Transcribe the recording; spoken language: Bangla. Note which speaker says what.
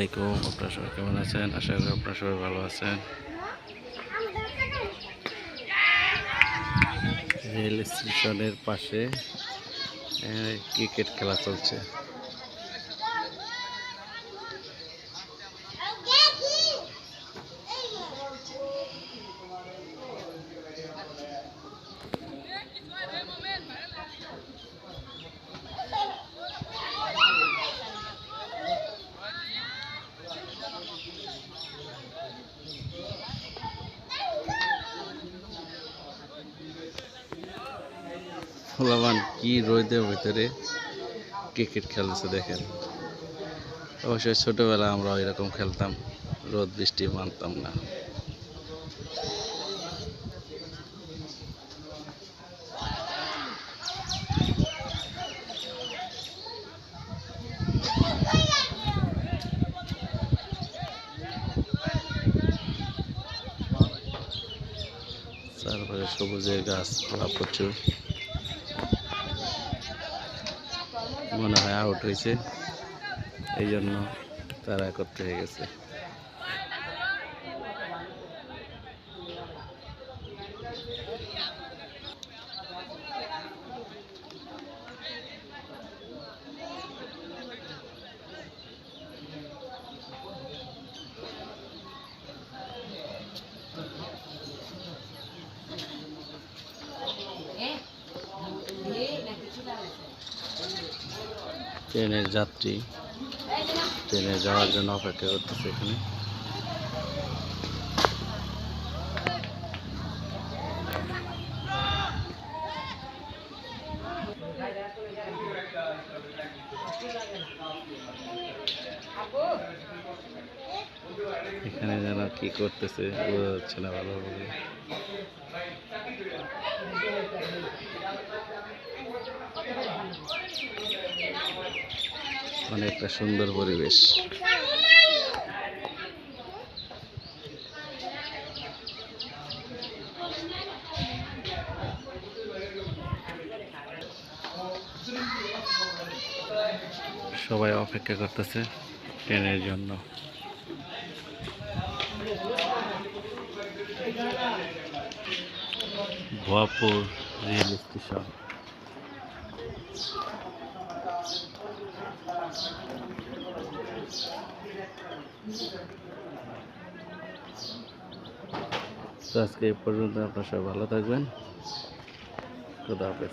Speaker 1: আলাইকুম, আপনারা সবাই কেমন আছেন? আশা করি আপনার সবাই ভালো আছেন। রেল স্টেশনের পাশে ক্রিকেট খেলা চলছে। ফলাবান কি রোদের ভিতরে? ক্রিকেট খেলছে দেখেন। অবশ্যই ছোটবেলা আমরা এরকম খেলতাম, রোদ বৃষ্টি মানতাম না। চারপাশে সবুজের গাছপালা প্রচুর। মনে হয় আউট হয়েছে। এই জন্য তারা একত্র হয়ে গেছে। ট্রেনের যাত্রী। ট্রেনে যাওয়ার জন্য অপেক্ষা করতেছে এখানে। এখানে যেন কি করতেছে, বোঝা যাচ্ছে না ভালোভাবে অনেকটা সুন্দর পরিবেশ। সবাই অপেক্ষা করতেছে ট্রেনের জন্য। ভুয়াপুর রেল স্টেশন তো আজকে এই পর্যন্ত আপনার সবাই ভালো থাকবেন। খুদা হাফেজ।